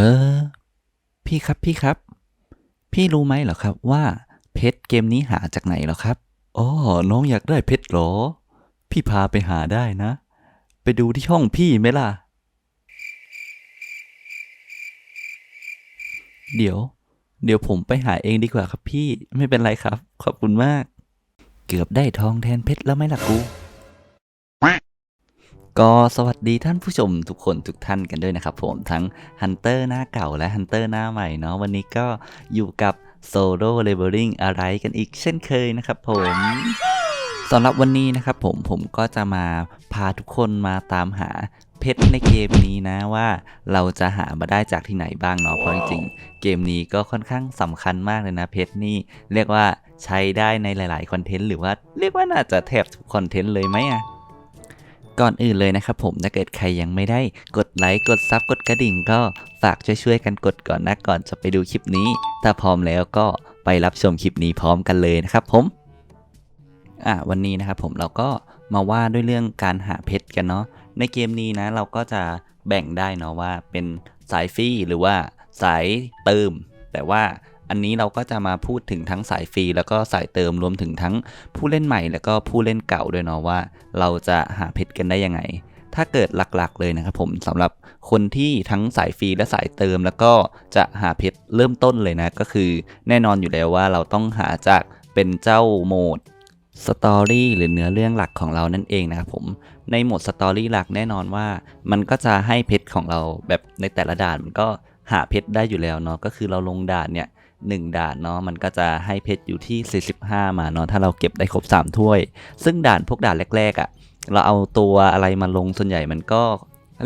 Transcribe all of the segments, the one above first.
ออ พี่ครับพี่ครับ พี่รู้ไหมเหรอครับว่าเพชรเกมนี้หาจากไหนเหรอครับอ๋อน้องอยากได้เพชรเหรอ พี่พาไปหาได้นะ ไปดูที่ห้องพี่ไหมล่ะ เดี๋ยว เดี๋ยวผมไปหาเองดีกว่าครับพี่ไม่เป็นไรครับ ขอบคุณมาก เกือบได้ทองแทนเพชรแล้วไหมล่ะกู ก็สวัสดีท่านผู้ชมทุกคนทุกท่านกันด้วยนะครับผมทั้งฮันเตอร์หน้าเก่าและฮันเตอร์หน้าใหม่เนาะวันนี้ก็อยู่กับโซโล่เลเวลลิ่งอะไรกันอีกเช่นเคยนะครับผมสำหรับวันนี้นะครับผมผมก็จะมาพาทุกคนมาตามหาเพชรในเกมนี้นะว่าเราจะหามาได้จากที่ไหนบ้างเนาะเพราะจริงๆเกมนี้ก็ค่อนข้างสำคัญมากเลยนะเพชรนี่เรียกว่าใช้ได้ในหลายๆคอนเทนต์หรือว่าเรียกว่าน่าจะแทบทุกคอนเทนต์เลยไหมอะ ก่อนอื่นเลยนะครับผมถ้าเกิดใครยังไม่ได้กดไลค์กดซับกดกระดิ่ง ก็ฝากช่วยๆกันกดก่อนนะก่อนจะไปดูคลิปนี้ ถ้าพร้อมแล้วก็ไปรับชมคลิปนี้พร้อมกันเลยนะครับผมอะวันนี้นะครับผมเราก็มาว่าด้วยเรื่องการหาเพชรกันเนาะในเกมนี้นะเราก็จะแบ่งได้เนาะว่าเป็นสายฟรีหรือว่าสายเติม แต่ว่า อันนี้เราก็จะมาพูดถึงทั้งสายฟรี แล้วก็สายเติมรวมถึงทั้งผู้เล่นใหม่ แล้วก็ผู้เล่นเก่าด้วยเนาะว่า เราจะหาเพชรกันได้ยังไง ถ้าเกิดหลักๆเลยนะครับผมสำหรับคนที่ทั้งสายฟรีและสายเติม แล้วก็จะหาเพชรเริ่มต้นเลยนะก็คือแน่นอนอยู่แล้วว่าเราต้องหาจากเป็นเจ้าโหมดสตอรี่หรือเนื้อเรื่องหลักของเรานั่นเองนะครับผม ในโหมดสตอรี่หลักแน่นอนว่า มันก็จะให้เพชรของเราแบบในแต่ละด่านมันก็หาเพชรได้อยู่แล้วเนาะก็คือเราลงด่านเนี่ย 1 ด่านเนาะมันก็จะให้เพชรอยู่ที่ 45 มาเนาะถ้าเราเก็บได้ครบ 3 ถ้วย ซึ่งด่านพวกด่านแรกๆอะ่ะเราเอาตัวอะไรมาลงส่วนใหญ่มันก็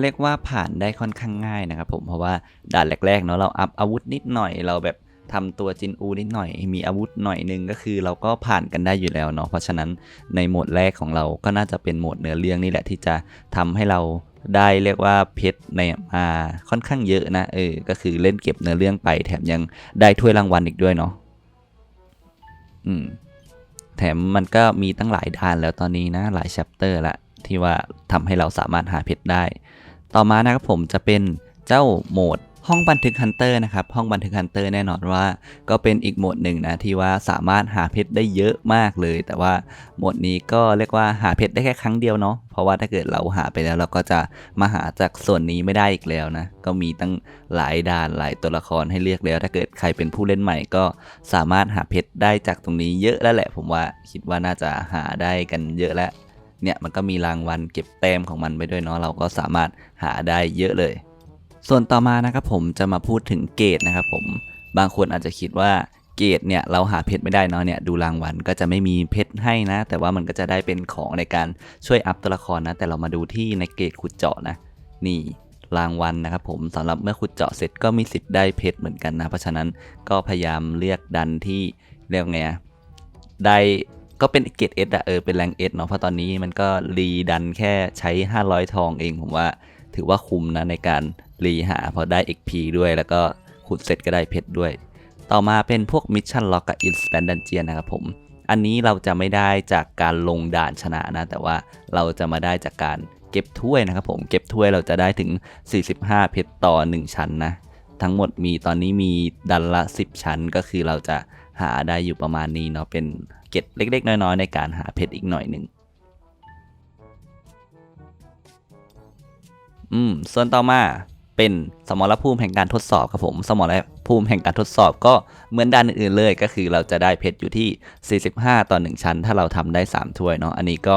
เรียกว่าผ่านได้ค่อนข้างง่ายนะครับผมเพราะว่าด่านแรกๆเนาะเราอัพอาวุธนิดหน่อยเราแบบทำตัวจินอูนิดหน่อย มีอาวุธหน่อยนึงก็คือเราก็ผ่านกันได้อยู่แล้วเนาะเพราะฉะนั้นในโหมดแรกของเราก็น่าจะเป็นโหมดเนื้อเรื่องนี่แหละที่จะทำให้เรา ได้เรียกว่าเพชรในมาค่อนข้างเยอะนะเออก็คือเล่นเก็บเนื้อเรื่องไป แถมยังได้ถ้วยรางวัลอีกด้วยเนาะอืมแถมมันก็มีตั้งหลายด่านแล้วตอนนี้นะหลายแชปเตอร์ละที่ว่าทำให้เราสามารถหาเพชรได้ ต่อมานะครับผมจะเป็นเจ้าโหมด ห้องบันทึกฮันเตอร์นะครับ ห้องบันทึกฮันเตอร์แน่นอนว่า ก็เป็นอีกโหมดหนึ่งนะที่ว่าสามารถหาเพชรได้เยอะมากเลย แต่ว่าโหมดนี้ก็เรียกว่าหาเพชรได้แค่ครั้งเดียวเนาะเพราะว่าถ้าเกิดเราหาไปแล้วเราก็จะมาหาจากส่วนนี้ไม่ได้อีกแล้วนะก็มีตั้งหลายด่านหลายตัวละครให้เลือกแล้ว ถ้าเกิดใครเป็นผู้เล่นใหม่ก็สามารถหาเพชรได้จากตรงนี้เยอะแล้วแหละ ผมว่าคิดว่าน่าจะหาได้กันเยอะแล้วเนี่ยมันก็มีรางวัลเก็บแต้มของมันไปด้วยเนาะเราก็สามารถหาได้เยอะเลย ส่วนต่อมานะครับผมจะมาพูดถึงเกรดนะครับผมบางคนอาจจะคิดว่าเกรดเนี่ยเราหาเพชรไม่ได้เนาะเนี่ยดูรางวัลก็จะไม่มีเพชรให้นะ แต่ว่ามันก็จะได้เป็นของในการช่วยอัพตัวละครนะ แต่เรามาดูที่ในเกรดขุดเจาะนะนี่รางวัลนะครับผมสำหรับเมื่อขุดเจาะเสร็จก็มีสิทธิ์ได้เพชรเหมือนกันนะเพราะฉะนั้นก็พยายามเลือกดันที่เรียกไงได้ก็เป็นเกรดเอสอะเออเป็นแรงเอสเนาะเพราะตอนนี้มันก็รีดันแค่ใช้ 500 ทองเองผมว่า ถือว่าคุ้มนะในการรีหาพราะได้ XP ด้วยแล้วก็ขุดเสร็จก็ได้เพชรด้วย ต่อมาเป็นพวกมิชชั่นล็อกกับ Instant Dungeon นะครับผม อันนี้เราจะไม่ได้จากการลงด่านชนะนะ แต่ว่าเราจะมาได้จากการเก็บถ้วยนะครับผม เก็บถ้วยเราจะได้ถึง 45 เพชรต่อ 1 ชั้นนะ ทั้งหมดมีตอนนี้มีดันละ 10 ชั้นก็คือเราจะหาได้อยู่ประมาณนี้เนาะเป็นเก็บเล็ก ๆ น้อยๆในการหาเพชรอีกหน่อยหนึ่ง อืมส่วนต่อมาเป็นสมรภูมิแห่งการทดสอบครับผม สมรภูมิแห่งการทดสอบก็เหมือนด้านอื่นๆเลย ก็คือเราจะได้เพชรอยู่ที่ 45 ต่อ 1 ชั้น ถ้าเราทำได้ 3 ถ้วยเนาะ อันนี้ก็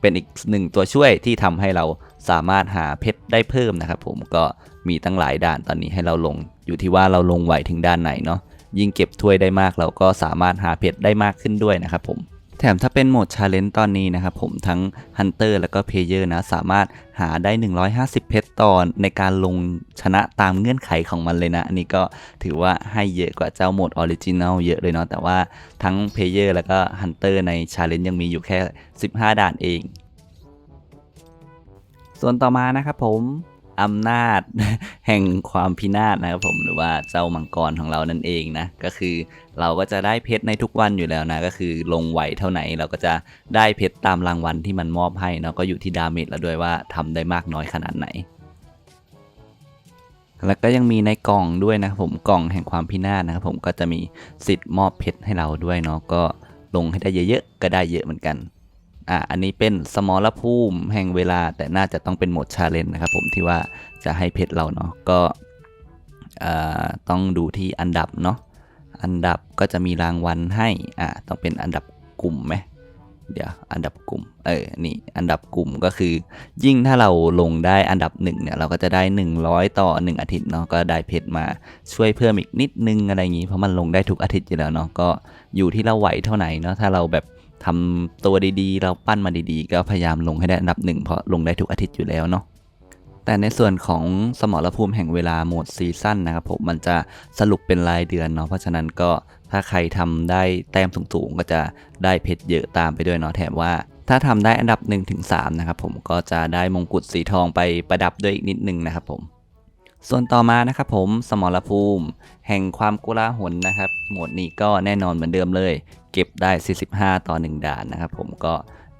เป็นอีกหนึ่งตัวช่วยที่ทำให้เราสามารถหาเพชรได้เพิ่มนะครับผม ก็มีตั้งหลายด่านตอนนี้ให้เราลง อยู่ที่ว่าเราลงไหวถึงด้านไหนเนาะ ยิ่งเก็บถ้วยได้มากเราก็สามารถหาเพชรได้มากขึ้นด้วยนะครับผม แถมถ้าเป็นโหมดชาเลนจ์ตอนนี้นะครับผมทั้ง Hunter แล้วก็ Player นะสามารถหาได้ 150 เพชรตอนในการลงชนะตามเงื่อนไขของมันเลยนะ อันนี้ก็ถือว่าให้เยอะกว่าเจ้าโหมดออริจินัลเยอะเลยเนาะแต่ว่าทั้ง Player แล้วก็ Hunter ในชาเลนจ์ยังมีอยู่แค่ 15 ด่านเอง ส่วนต่อมานะครับผม อำนาจแห่งความพินาศนะครับผมหรือว่าเจ้ามังกรของเรานั่นเองนะก็คือเราก็จะได้เพชรในทุกวันอยู่แล้วนะก็คือลงไหวเท่าไหนเราก็จะได้เพชรตามรางวัลที่มันมอบให้เนาะก็อยู่ที่ดาเมจแล้วด้วยว่าทำได้มากน้อยขนาดไหน แล้วก็ยังมีในกล่องด้วยนะครับผมกล่องแห่งความพินาศนะครับผมก็จะมีสิทธิ์มอบเพชรให้เราด้วยเนาะก็ลงให้ได้เยอะๆก็ได้เยอะเหมือนกัน อะอันนี้เป็นสมอลภูมิแห่งเวลา แต่น่าจะต้องเป็นโหมดชาเลนจ์นะครับผมที่ว่าจะให้เพชรเราเนาะก็อ่าต้องดูที่อันดับเนาะอันดับก็จะมีรางวัลให้อะต้องเป็นอันดับกลุ่มไหมเดี๋ยวอันดับกลุ่มเออนี่อันดับกลุ่มก็คือ ยิ่งถ้าเราลงได้อันดับหนึ่งเนี่ยเราก็จะได้ 100 ต่อ 1 อาทิตย์เนาะก็ได้เพชรมาช่วยเพิ่มอีกนิดนึงอะไรอย่างงี้เพราะมันลงได้ทุกอาทิตย์อยู่แล้วเนาะก็อยู่ที่เราไหวเท่าไหร่เนาะถ้าเราแบบ ทำตัวดีๆ เราปั้นมาดีๆ ก็พยายามลงให้ได้อันดับหนึ่งเพราะลงได้ทุกอาทิตย์อยู่แล้วเนาะแต่ในส่วนของสมรภูมิแห่งเวลาโหมดซีซั่นนะครับผมมันจะสรุปเป็นรายเดือนเนาะเพราะฉะนั้นก็ถ้าใครทำได้แต้มสูงๆ ก็จะได้เพชรเยอะตามไปด้วยเนาะแถมว่า ถ้าทำได้อันดับ1ถึง3นะครับผมก็จะได้มงกุฎสีทองไปประดับด้วยอีกนิดนึงนะครับผม ส่วนต่อมานะครับผมสมรภูมิ แห่งความกุลาหนนะครับ โหมดนี้ก็แน่นอนเหมือนเดิมเลย เก็บได้ 45 ต่อ 1 ด่านนะครับผมก็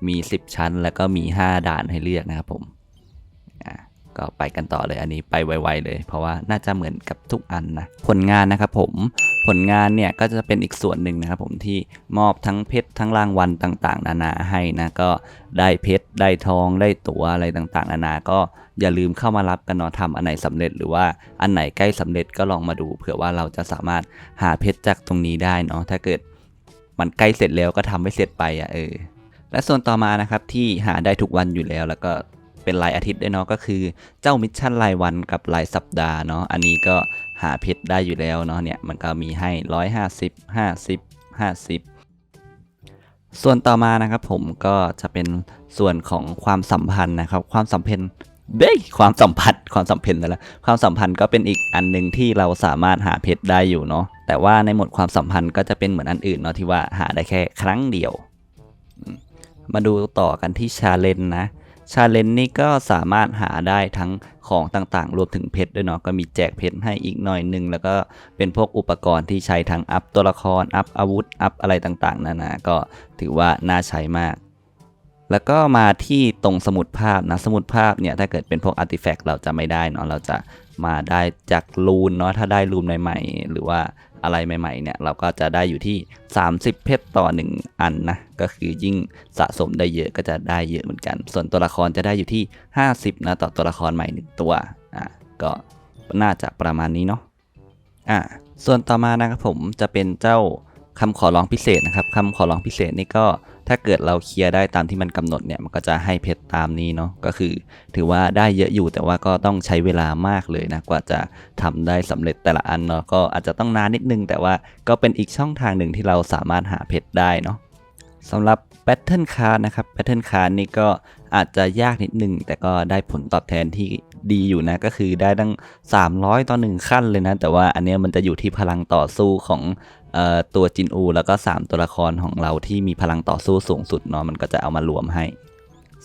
มี 10 ชั้นแล้วก็มี 5 ด่านให้เลือกนะครับผม ก็ไปกันต่อเลยอันนี้ไปไวๆเลย เพราะว่าน่าจะเหมือนกับทุกอันนะผลงานนะครับผมผลงานเนี่ยก็จะเป็นอีกส่วนหนึ่งนะครับผมที่มอบทั้งเพชรทั้งรางวัลต่างๆ นานาให้นะก็ได้เพชรได้ทองได้ตั๋วอะไรต่างๆ นานาก็อย่าลืมเข้ามารับกันเนาะทำอันไหนสำเร็จหรือว่าอันไหนใกล้สำเร็จก็ลองมาดู เผื่อว่าเราจะสามารถหาเพชรจากตรงนี้ได้เนาะถ้าเกิดมันใกล้เสร็จแล้วก็ทำให้เสร็จไปอะเออและส่วนต่อมานะครับที่หาได้ทุกวันอยู่แล้วแล้วก็ เป็นรายอาทิตย์ด้วยเนาะก็คือเจ้ามิชชั่นรายวันกับรายสัปดาห์เนาะอันนี้ก็หาเพชรได้อยู่แล้วเนาะเนี่ยมันก็มีให้ 150 50 50ส่วนต่อมานะครับผมก็จะเป็นส่วนของความสัมพันธ์นะครับ ความสัมพันธ์เบ้ยความสัมพันธ์ความสัมพันธ์นั่นแหละความสัมพันธ์ก็เป็นอีกอันหนึ่งที่เราสามารถหาเพชรได้อยู่เนาะแต่ว่าในหมวดความสัมพันธ์ก็จะเป็นเหมือนอันอื่นเนาะที่ว่าหาได้แค่ครั้งเดียว มาดูต่อกันที่ชาเลนนะ ชาเลนนี่ก็สามารถหาได้ทั้งของต่างๆ รวมถึงเพชรด้วยเนาะก็มีแจกเพชรให้อีกหน่อยหนึ่งแล้วก็เป็นพวกอุปกรณ์ที่ใช้ทั้งอัพตัวละครอัพอาวุธอัพอะไรต่างๆนานาก็ถือว่าน่าใช้มาก แล้วก็มาที่ตรงสมุดภาพนะสมุดภาพเนี่ยถ้าเกิดเป็นพวกอาร์ติแฟกต์เราจะไม่ได้เนาะเราจะมาได้จากรูนเนาะถ้าได้รูนใหม่ๆหรือว่า อะไรใหม่ๆเนี่ยเราก็จะได้อยู่ที่ 30 เพชรต่อ 1 อันนะก็คือยิ่งสะสมได้เยอะก็จะได้เยอะเหมือนกัน ส่วนตัวละครจะได้อยู่ที่ 50นะต่อตัวละครใหม่ 1 ตัวอะก็น่าจะประมาณนี้เนาะอะส่วนต่อมานะครับผมจะเป็นเจ้า คำขอร้องพิเศษนะครับคำขอร้องพิเศษนี่ก็ถ้าเกิดเราเคลียร์ได้ตามที่มันกำหนดเนี่ยมันก็จะให้เพชรตามนี้เนาะก็คือ ถือว่าได้เยอะอยู่แต่ว่าก็ต้องใช้เวลามากเลยนะกว่าจะทำได้สำเร็จแต่ละอันเนาะก็อาจจะต้องนานนิดนึง แต่ว่าก็เป็นอีกช่องทางหนึ่งที่เราสามารถหาเพชรได้เนาะสำหรับ Battle Card นะครับ Battle Card นี่ก็อาจจะยากนิดนึง แต่ก็ได้ผลตอบแทนที่ดีอยู่นะ ก็คือได้ตั้ง 300 ต่อ 1 ขั้นเลยนะ แต่ว่าอันนี้มันจะอยู่ที่พลังต่อสู้ของ ตัวจินอู แล้วก็ 3 ตัวละครของเราที่มีพลังต่อสู้สูงสุดเนาะมันก็จะเอามารวมให้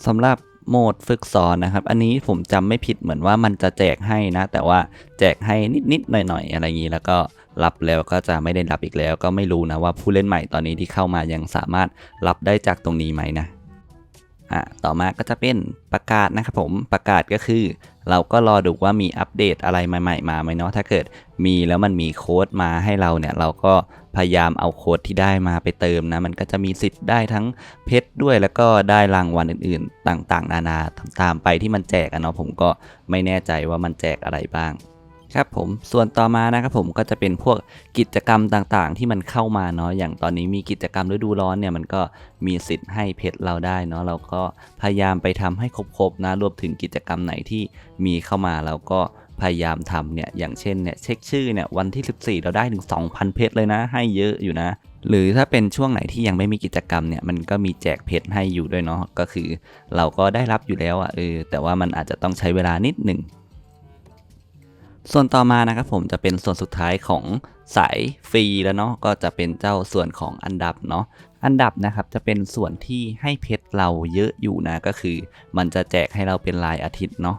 สำหรับโหมดฝึกสอนนะครับ อันนี้ผมจำไม่ผิดเหมือนว่ามันจะแจกให้นะ แต่ว่าแจกให้นิดๆหน่อยๆอะไรอย่างนี้ แล้วก็รับแล้วก็จะไม่ได้รับอีกแล้ว ก็ไม่รู้นะว่าผู้เล่นใหม่ตอนนี้ที่เข้ามายังสามารถรับได้จากตรงนี้ไหมนะอะต่อมาก็จะเป็นประกาศนะครับผมประกาศก็คือ เราก็รอดูว่ามีอัปเดตอะไรใหม่ๆมาไหมเนาะถ้าเกิดมีแล้วมันมีโค้ดมาให้เราเนี่ยเราก็ พยายามเอาโค้ดที่ได้มาไปเติมนะ มันก็จะมีสิทธิ์ได้ทั้งเพชรด้วยแล้วก็ได้รางวัลอื่นๆ ต่างๆ นานาตามไปที่มันแจกอะเนาะผมก็ไม่แน่ใจว่ามันแจกอะไรบ้างครับผมส่วนต่อมานะครับผมก็จะเป็นพวกกิจกรรมต่างๆ ที่มันเข้ามาเนาะอย่างตอนนี้มีกิจกรรมฤดูร้อนเนี่ยมันก็มีสิทธิ์ให้เพชรเราได้เนาะเราก็พยายามไปทำให้ครบๆนะรวมถึงกิจกรรมไหนที่มีเข้ามาเราก็ พยายามทำเนี่ย อย่างเช่นเนี่ยเช็คชื่อเนี่ยวันที่ 14 เราได้ถึง 2,000 เพชรเลยนะ ให้เยอะอยู่นะ หรือถ้าเป็นช่วงไหนที่ยังไม่มีกิจกรรมเนี่ยมันก็มีแจกเพชรให้อยู่ด้วยเนาะก็คือ เราก็ได้รับอยู่แล้วอะ่ะเออแต่ว่ามันอาจจะต้องใช้เวลานิดหนึ่งส่วนต่อมานะครับผมจะเป็นส่วนสุดท้ายของสายฟรีแล้วเนาะก็จะเป็นเจ้าส่วนของอันดับเนาะอันดับนะครับจะเป็นส่วนที่ให้เพชรเราเยอะอยู่นะก็คือ มันจะแจกให้เราเป็นรายอาทิตย์เนาะ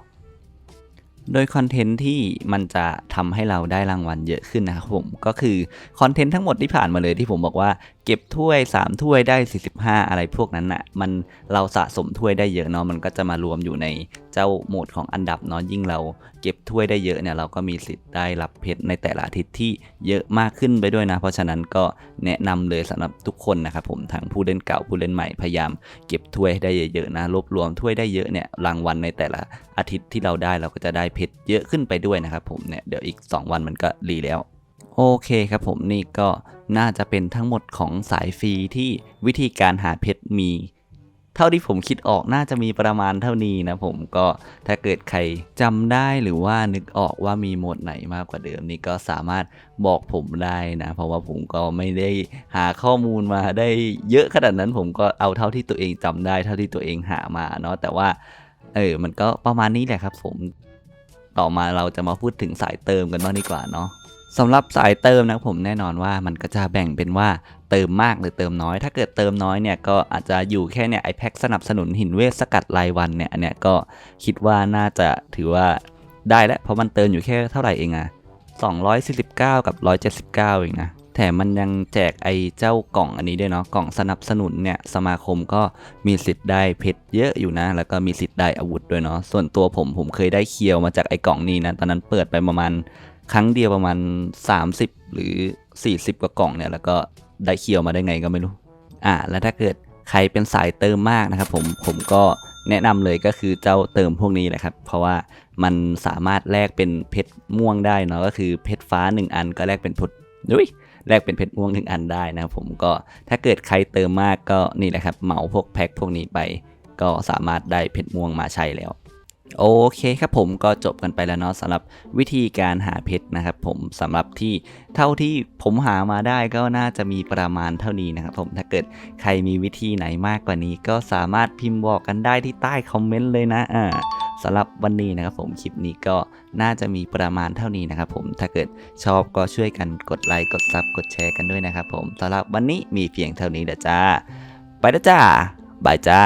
โดยคอนเทนต์ที่มันจะทำให้เราได้รางวัลเยอะขึ้นนะครับผม ก็คือคอนเทนต์ทั้งหมดที่ผ่านมาเลยที่ผมบอกว่าเก็บถ้วย 3 ถ้วยได้ 45 อะไรพวกนั้นน่ะ มันเราสะสมถ้วยได้เยอะเนาะ มันก็จะมารวมอยู่ในเจ้าโหมดของอันดับเนาะ ยิ่งเราเก็บถ้วยได้เยอะเนี่ย เราก็มีสิทธิ์ได้รับเพชรในแต่ละอาทิตย์ที่เยอะมากขึ้นไปด้วยนะ เพราะฉะนั้นก็แนะนำเลยสำหรับทุกคนนะครับผม ทั้งผู้เล่นเก่าผู้เล่นใหม่ พยายามเก็บถ้วยได้เยอะๆนะ รวบรวมถ้วยได้เยอะเนี่ย รางวัลในแต่ละอาทิตย์ที่เราได้ เราก็จะได้เพชรเยอะขึ้นไปด้วยนะครับผม เนี่ย เดี๋ยวอีก 2 วันมันก็รีแล้ว โอเคครับผมนี่ก็น่าจะเป็นทั้งหมดของสายฟรีที่วิธีการหาเพชรมี เท่าที่ผมคิดออกน่าจะมีประมาณเท่านี้นะผมก็ถ้าเกิดใครจำได้หรือว่านึกออกว่ามีโหมดไหนมากกว่าเดิมนี่ก็สามารถบอกผมได้นะ เพราะว่าผมก็ไม่ได้หาข้อมูลมาได้เยอะขนาดนั้นผมก็เอาเท่าที่ตัวเองจำได้ เท่าที่ตัวเองหามาเนาะแต่ว่าเออมันก็ประมาณนี้แหละครับผมต่อมาเราจะมาพูดถึงสายเติมกันบ้างดีกว่าเนาะ สำหรับสายเติมนะครับผมแน่นอนว่ามันก็จะแบ่งเป็นว่าเติมมากหรือเติมน้อย ถ้าเกิดเติมน้อยเนี่ยก็อาจจะอยู่แค่เนี่ยไอแพ็คสนับสนุนหินเวทสกัดรายวันเนี่ยอันเนี้ยก็คิดว่าน่าจะถือว่าได้แล้วเพราะมันเติมอยู่แค่เท่าไหร่เองอะ249 กับ 179 เองนะแถมมันยังแจกไอเจ้ากล่องอันนี้ด้วยเนาะกล่องสนับสนุนเนี่ยสมาคมก็มีสิทธิ์ได้เพชรเยอะอยู่นะ แล้วก็มีสิทธิ์ได้อาวุธด้วยเนาะส่วนตัวผมผมเคยได้เคียวมาจากไอกล่องนี้นะตอนนั้นเปิดไปประมาณ ครั้งเดียวประมาณ 30 หรือ 40 กว่ากล่องเนี่ย แล้วก็ได้เคียวมาได้ไงก็ไม่รู้ อ่า แล้วถ้าเกิดใครเป็นสายเติมมากนะครับผม ผมก็แนะนำเลยก็คือเจ้าเติมพวกนี้แหละครับ เพราะว่ามันสามารถแลกเป็นเพชรม่วงได้เนาะ ก็คือเพชรฟ้า 1 อันก็แลกเป็นพชรดุยแลกเป็นเพชรม่วงหนึ่งอันได้นะครับผมก็ถ้าเกิดใครเติมมากก็นี่แหละครับเหมาพวกแพ็คพวกนี้ไป ก็สามารถได้เพชรม่วงมาใช้แล้ว โอเคครับผมก็จบกันไปแล้วเนาะสำหรับวิธีการหาเพชรนะครับผมสำหรับที่เท่าที่ผมหามาได้ก็น่าจะมีประมาณเท่านี้นะครับผมถ้าเกิดใครมีวิธีไหนมากกว่านี้ ก็สามารถพิมพ์บอกกันได้ที่ใต้คอมเมนต์เลยนะอ่าสำหรับวันนี้นะครับผมคลิปนี้ก็น่าจะมีประมาณเท่านี้นะครับผมถ้าเกิดชอบก็ช่วยกันกดไลค์กดซับกดแชร์กันด้วยนะครับผมสำหรับวันนี้มีเพียงเท่านี้เด้อจ้า ไปแล้วจ้าบายจ้า